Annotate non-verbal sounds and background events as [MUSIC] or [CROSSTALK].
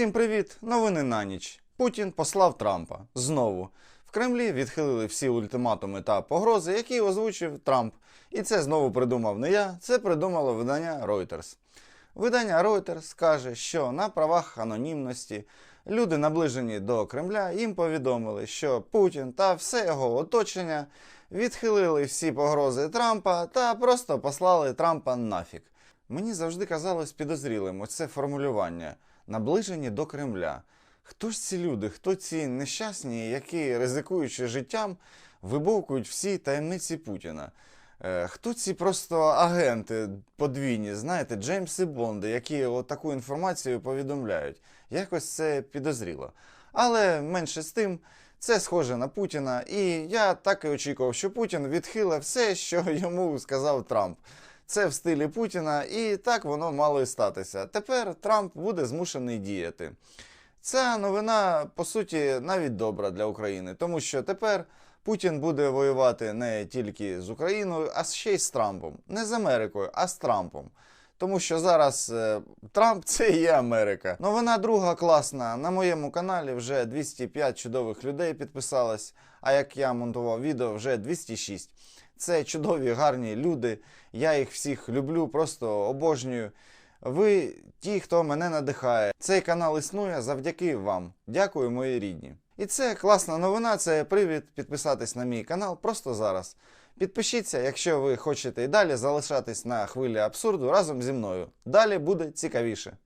Всім привіт! Новини на ніч. Путін послав Трампа знову. В Кремлі відхилили всі ультиматуми та погрози, які озвучив Трамп. І це знову придумав не я, це придумало видання Reuters. Видання Reuters каже, що на правах анонімності люди, наближені до Кремля, їм повідомили, що Путін та все його оточення відхилили всі погрози Трампа та просто послали Трампа нафіг. Мені завжди казалось підозрілим оце формулювання наближені до Кремля. Хто ж ці люди, хто ці нещасні, які, ризикуючи життям, вибовкують всі таємниці Путіна? Е, Хто ці просто агенти подвійні, знаєте, Джеймси Бонди, які таку інформацію повідомляють? Якось це підозріло. Але менше з тим, це схоже на Путіна, і я так і очікував, що Путін відхилив все, що йому сказав Трамп. Це в стилі Путіна, і так воно мало і статися. Тепер Трамп буде змушений діяти. Ця новина, по суті, навіть добра для України, тому що тепер Путін буде воювати не тільки з Україною, а ще й з Трампом. Не з Америкою, а з Трампом. Тому що зараз е, Трамп [LAUGHS] це і є Америка. Новина друга класна. На моєму каналі вже 205 чудових людей підписалось. А як я монтував відео, вже 206. Це чудові, гарні люди. Я їх всіх люблю, просто обожнюю. Ви ті, хто мене надихає. Цей канал існує завдяки вам. Дякую, мої рідні. І це класна новина, це привід підписатись на мій канал просто зараз. Підпишіться, якщо ви хочете і далі залишатись на хвилі абсурду разом зі мною. Далі буде цікавіше.